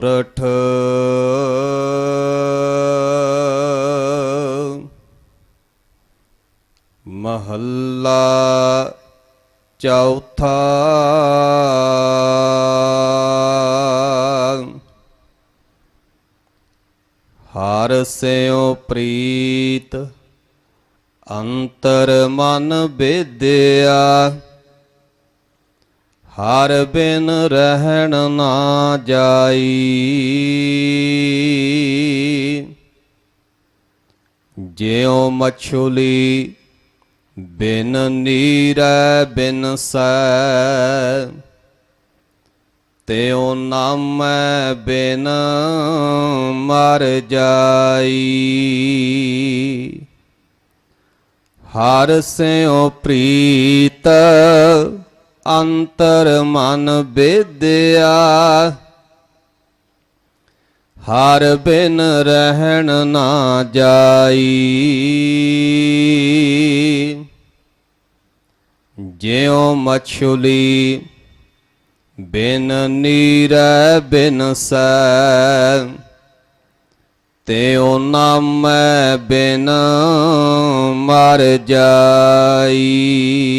ਪ੍ਰਠ। ਮਹੱਲਾ ਚੌਥਾ। ਹਰ ਸਿਉ ਪ੍ਰੀਤ ਅੰਤਰ ਮਨ ਬੇਦਿਆ ਹਰ ਬਿਨ ਰਹਿਣ ਨਾ ਜਾਈ। ਜਿਉ ਮਛੁਲੀ ਬਿਨ ਨੀਰੈ ਬਿਨ ਸੈ, ਤਿਉ ਨਾਮੈ ਬਿਨ ਮਰ ਜਾਈ। ਹਰ ਸਿਉ ਪ੍ਰੀਤ ਅੰਤਰ ਮਨ ਬੇਦਿਆ। ਹਰ ਬਿਨ ਰਹਿਣ ਨਾ ਜਾਈ। ਜਿਉ ਮਛੁਲੀ ਬਿਨ ਨੀਰੈ ਬਿਨ ਸੈ। ਤਿਉ ਨਾਮੈ ਬਿਨ ਮਰ ਜਾਈ।